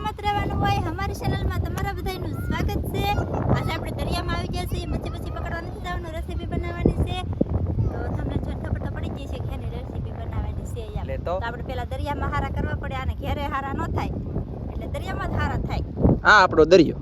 સલામત રહેવાનું હોય અમારી ચેનલમાં તમારા બધાનું સ્વાગત છે. આજે આપણે દરિયામાં આવી ગયા છીએ મચ્છી મચ્છી પકડવા નથી જવાનું રેસીપી બનાવવાની છે. તો તમને જોઈને ખબર તો પડી ગઈ છે કે એની રેસીપી બનાવવાની છે. તો? આપણે પહેલા દરિયામાં હારા કરવા પડે અને ઘેરે હારા ન થાય. એટલે દરિયામાં જ હારા થાય. હા આપણો દરિયો.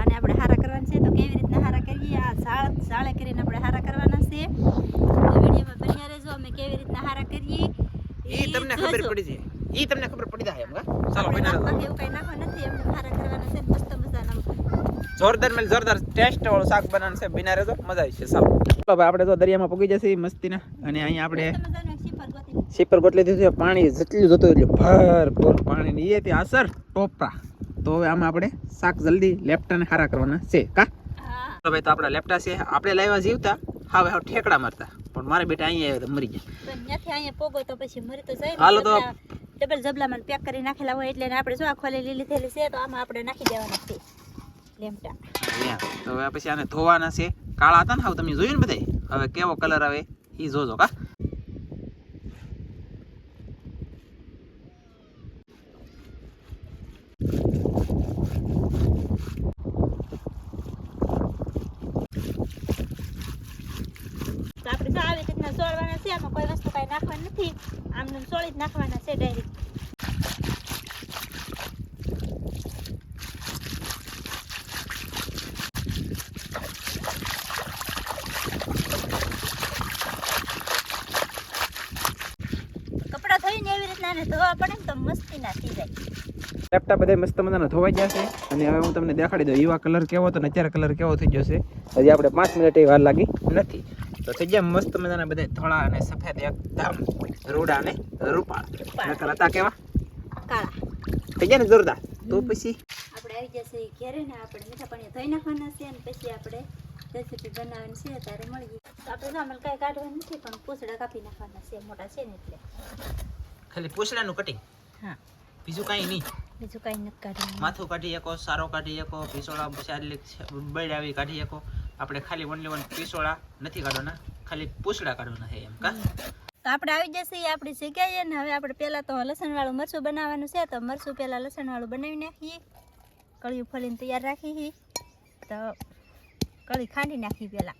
આને આપણે હારા કરવાના છે તો કેવી રીતના હારા કરીએ? આ ઝાળ ઝાળે કરીને આપણે હારા કરવાના છે. વિડીયોમાં બન્યા રહેજો અમે કેવી રીતના હારા કરીએ. એ તમને ખબર પડી જાય. ઈ તમને ખબર પડી જાય એમ કા ચાલો એવું કઈ નાખો નથી એમ ખારા કરવાના છે મસ્ત મજાના. જોરદાર મેલ જોરદાર ટેસ્ટ વાળું શાક બનાવવાનું છે બિના રહેજો મજા આવી છે ચાલો. ચાલો ભાઈ આપણે તો દરિયામાં પગી જશે મસ્તીના અને અહીંયા આપણે સીપર ગોટલી દીધું છે પાણી જેટલું જોતું એટલું ભર પાણી ને એ ત્યાં અસર ટોપરા. તો હવે આમાં આપણે શાક જલ્દી લેફ્ટાને હારા કરવાના છે કા? તો ભાઈ તો આપણા લેપટા છે આપણે લાવ્યા જીવતા હવે ભાઈ ઠેકડા મારતા. પણ મારા બેટા અહીંયા આવ્યા તો મરી ગયા. અહીંયા પોગો તો પછી મરી તો જાય હાલો તો. બધા ડબલ જબલામાં પેક કરી નાખેલા હોય એટલે આપણે જો આ ખોલી લીલી થયેલી છે, તો આમાં આપણે નાખી દેવાના છે લેમટા. હવે પછી આને ધોવાના છે. કાળા હતા ને હવે, તમે જોયું ને બધાય? હવે કેવો કલર આવે એ જોજો, કા તો આપણે જો આવી રીતના સોળવાના છે આમાં કોઈ વસ્તુ કાંઈ નાખવાની નથી. આમને સોળી જ નાખવાના છે જાય. લેપટોપ બધા મસ્ત મજાના ધોવાઈ છે. અને હવે હું તમને દેખાડી દઉં એવા કલર કેવો હતો ને અત્યારે કલર કેવો થઈ જશે હજી આપણે પાંચ મિનિટ એ વાર લાગી નથી. તો થઈ ગયા મસ્ત મજાના બધા ધોળા અને સફેદ એકદમ રૂડા ને રૂપાળ. નકર હતા કેવા? કાળા. થઈ ગયા ને જોરદાર? તો પછી? આપણે આવી જશે ઘેરે ને આપણે મીઠા પાણી ધોઈ નાખવાના છે અને પછી આપણે રેસીપી બનાવવાની છે ત્યારે મળીએ તો આપણે નોર્મલ કાંઈ કાઢવાનું નથી પણ પૂછડા કાપી નાખવાના છે મોટા છે ને એટલે. ખાલી પૂછડાનું કટિંગ હા. બીજું કાંઈ નહીં? બીજું કાંઈ નથી કાઢવાનું. માથું કાઢી શકો સારો કાઢી શકો પીસોળા ચાલી બળ આવી કાઢી શકો. આપણે ખાલી ઓનલી વન પીસોળા નથી કાઢવાના, ખાલી પૂછડા કાઢવાના છે એમ કા? તો આપણે આવી જશે એ આપણી શીખાઈએ ને હવે આપણે પહેલાં તો લસણવાળું મરચું બનાવવાનું છે, તો મરચું પહેલાં લસણવાળું બનાવી નાખીએ. કળિયું ફોલીને તૈયાર રાખી તો કળી ખાંડી નાખી પહેલાં.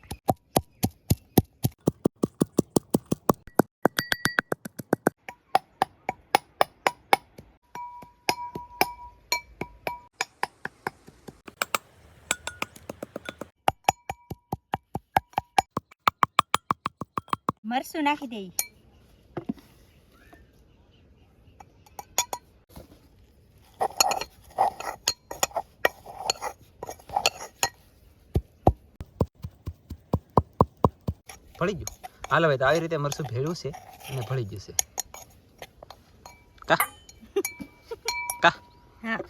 મરચું નાખી દઈ ભળી ગયું. હાલો હવે તો આવી રીતે મરસું ભેળું છે અને ભળી ગયું છે. કા? કા? હા.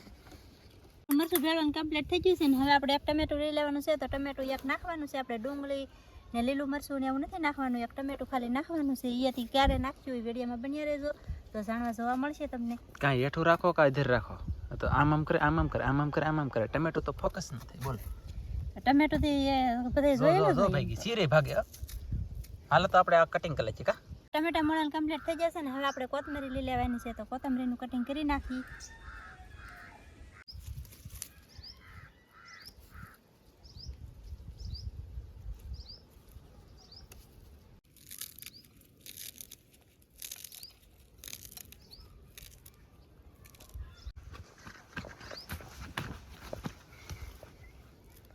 મરસું ભેળવાનું કમ્પ્લીટ થઈ ગયું છે ને હવે આપણે એક ટમેટું લઈ લેવાનું છે. તો ટમેટું એક નાખવાનું છે. આપણે ડુંગળી ને લીલું મરચું ને એવું નથી નાખવાનું. એક ટમેટું ખાલી નાખવાનું છે. અહીંયાથી ક્યારે નાખશું એ વિડીયોમાં બન્યા રહેજો. તો જાણવા જોવા મળશે તમને. કાંઈ હેઠું રાખો કાંઈ ધીર રાખો. તો આમ આમ કરે આમ આમ કરે આમ આમ કરે આમ આમ કરે. ટમેટો તો ફોકસ નથી બોલ. ટમેટું થી બધે જોયેલું જો ભાઈ ચીરે ભાગે હાલ તો આપણે આ કટિંગ કરી લઈએ કા? ટમેટા મળવાનું કમ્પ્લીટ થઈ જશે ને. હવે આપણે કોથમરી લઈ લેવાની છે. તો કોથમરીનું કટિંગ કરી નાખી.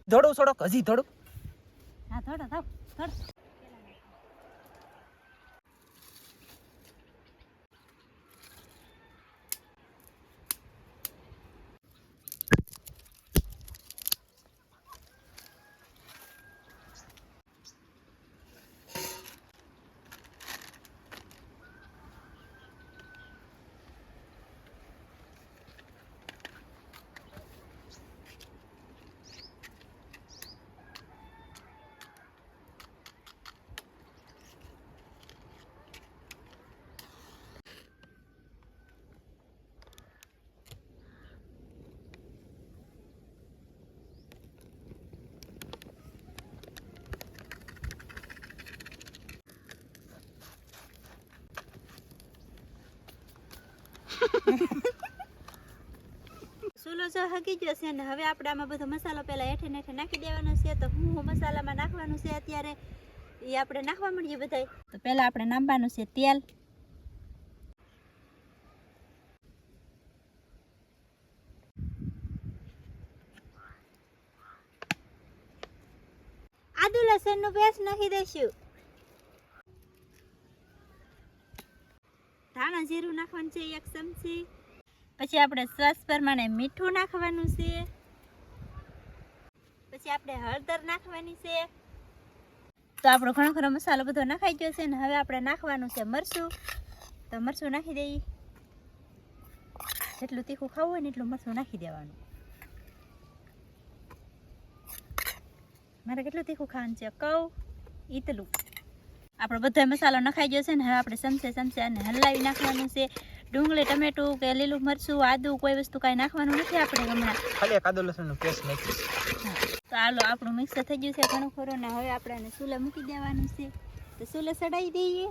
થોડું થોડોક હજી થોડું સુલો જો હગી ગયો છે અને હવે આપણે આમાં બધો મસાલો પહેલાં હેઠે હેઠે નાખી દેવાનો છે. તો હું મસાલામાં નાખવાનું છે અત્યારે? એ આપણે નાખવા મળીએ બધાય. તો પહેલાં આપણે નાંબાનું છે તેલ. આદુ લસણનું પેસ્ટ નાખી દઈશું. ધાણા જીરું નાખવાનું છે, એક ચમચી. પછી આપણે સ્વાદ પ્રમાણે મીઠું નાખવાનું છે. પછી આપણે હળદર નાખવાની છે. તો આપણો ઘણો ખરો મસાલો બધો નાખાઈ ગયો છે ને હવે આપણે નાખવાનું છે મરચું. તો મરચું નાખી દઈએ જેટલું તીખું ખાવું હોય ને એટલું મરચું નાખી દેવાનું. મારે કેટલું તીખું ખાવાનું છે? કહું ઈતલું. આપણો બધો મસાલો નખાઈ ગયો છે ને હવે આપણે સમસે સમસે અને હલાવી નાખવાનું છે. ડુંગળી ટમેટું કે લીલું મરચું આદુ કોઈ વસ્તુ કાંઈ નાખવાનું નથી આપણે હમણાં. ખાલી આદુ લસણનું પેસ્ટ નાખીશ તો હાલો આપણું મિક્સર થઈ ગયું છે ઘણું ખરું ને હવે આપણે આને ચૂલે મૂકી દેવાનું છે. તો ચૂલે સડાવી દઈએ.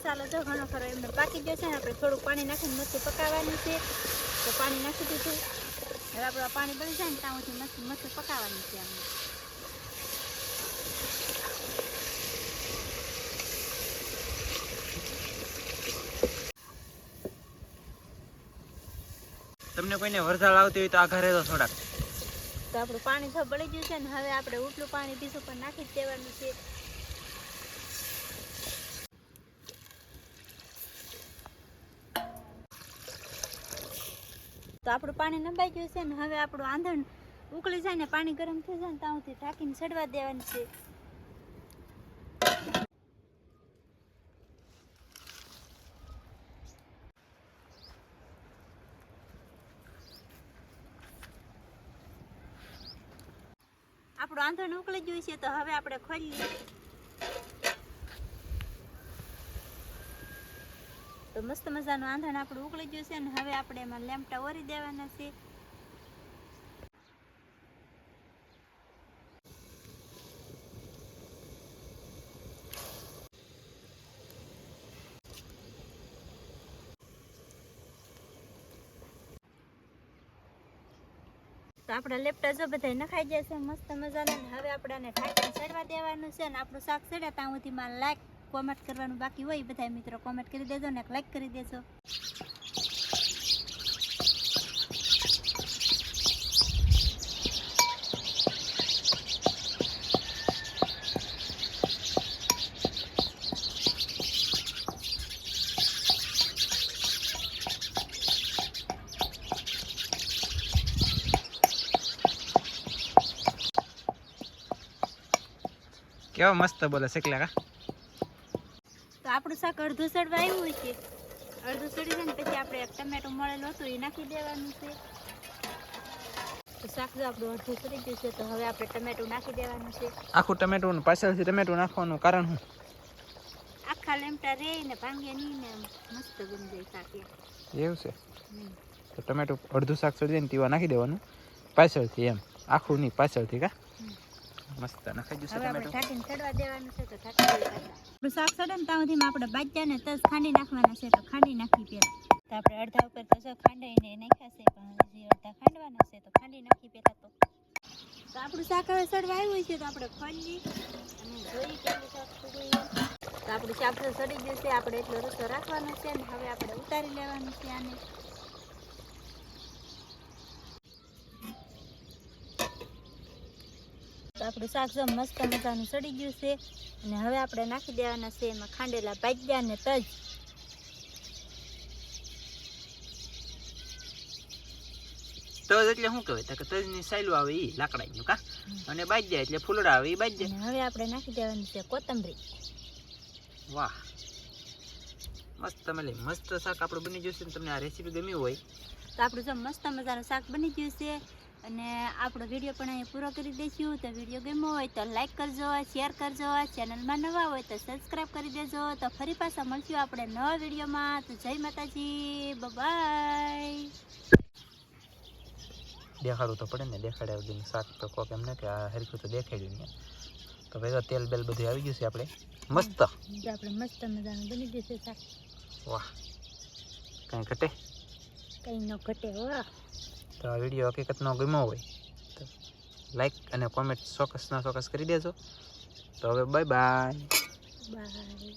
મસાલો તો ઘણો ખરો. એમને પાકી ગયો છે ને આપણે થોડું પાણી નાખીને મસ્ત પકાવવાની છે. તો પાણી નાખી દીધું. હવે આપણે પાણી બની જાય ને ત્યાં સુધી મસ્ત મસ્ત પકાવવાનું છે આમને તમને કોઈને વરસાદ આવતી હોય તો આ ઘરે તો થોડાક. તો આપણું પાણી તો બળી ગયું છે ને હવે આપણે ઉપલું પાણી બીજું પણ નાખી જ દેવાનું છે. આપણું પાણી નંબાઈ ગયું છે ને હવે આપણું આંધણ ઉકળી જાય ને પાણી ગરમ થઈ જાય ને ત્યાંથી ઢાંકીને ચડવા દેવાનું છે. આપણું આંધણ ઉકળી ગયું છે તો હવે આપણે ખોલીએ તો મસ્ત મજાનું આંધણ આપણું ઉકળી ગયું છે અને હવે આપણે એમાં લેમટા ઓરી દેવાના છે. આપણા લેપટા જો બધા નખાઈ ગયા છે, મસ્ત મજાના. હવે આપણાને ઢાંકણ ચડવા દેવાનું છે અને આપણું શાક ચડ્યા ત્યાં સુધીમાં લાઈક કોમેન્ટ કરવાનું બાકી હોય બધા મિત્રો કોમેન્ટ કરી દેજો ને લાઈક કરી દેજો. કેવા મસ્ત બોલે શેકલા કા? આપણું શાક અડધું સડવા આવ્યું હોય છે. અડધું સડી જાય ને પછી આપણે એક ટમેટું મળેલું હતું એ નાખી દેવાનું છે. તો શાક જો આપણું અડધું સડી ગયું છે તો હવે આપણે ટમેટું નાખી દેવાનું છે. આખું ટમેટું પાછળથી ટમેટું નાખવાનું કારણ શું? આખા લેમટા રે ને ભાંગે નહીં ને મસ્ત બની જાય શાક એમ. એવું છે? તો ટમેટું અડધું શાક જાય ને તેવા નાખી દેવાનું. પાછળથી એમ. આખું નહીં પાછળથી કા. મસ્ત નખાઈ જશે ટમેટો ઢાંકીને ચડવા દેવાનું છે તો ઢાંકી શાક ચડે ને ત્યાં સુધીમાં આપણે બાજ્યા ને તજ ખાંડી નાખવાના છે તો ખાંડી નાખી પહેલા. તો આપણે અડધા ઉપર તો જો નાખ્યા છે પણ હજી અડધા ખાંડવાના છે તો ખાંડી નાખી પહેલા તો. તો આપણું શાક હવે સડવા આવ્યું છે તો આપણે ખોલી અને જોઈ કેવું શાક ચડ્યું તો આપણું શાક તો સડી ગયું છે આપણે એટલો રસો રાખવાનો છે અને હવે આપણે ઉતારી લેવાનું છે આને. આપણું શાક જો મસ્ત મજાનું સડી ગયું છે. અને હવે આપણે નાખી દેવાના છે એમાં ખાંડેલા ભાજ્યા ને તજ. તજ એટલે શું કહેવાય? કે તજની સાયલું આવે એ લાકડાનું કા? અને બાજ્યા એટલે ફૂલડા આવે એ બાજ્યા હવે આપણે નાખી દેવાની છે કોથમરી. વાહ. મસ્ત એટલે મસ્ત શાક આપણું બની ગયું છે તમને આ રેસીપી ગમી હોય. તો આપણું જો મસ્ત મજાનું શાક બની ગયું છે. અને આપણો વીડિયો પણ અહીં પૂરો કરી દઈશું. તો વીડિયો ગમ્યો હોય તો લાઇક કરજો શેર કરજો ચેનલમાં નવા હોય તો સબસ્ક્રાઈબ કરી દેજો. તો ફરી પાછા મળશું આપણે નવા વિડીયોમાં. તો જય માતાજી બાય દેખાડવું તો પડે ને દેખાડે વગરનું શાક તો કોક એમ ને કે આ હરખું તો દેખાડ્યું નહીં તો ભાઈ તેલ બેલ બધું આવી ગયું છે આપણે. મસ્ત. આપણે મસ્ત મજાનું બની ગયું છે શાક. વાહ. કઈ ઘટે? કઈ ન ઘટે વાહ તો આ વીડિયો હકીકતનો ગમ્યો હોય તો લાઈક અને કોમેન્ટ ચોક્કસના ચોક્કસ કરી દેજો. તો હવે બાય બાય બાય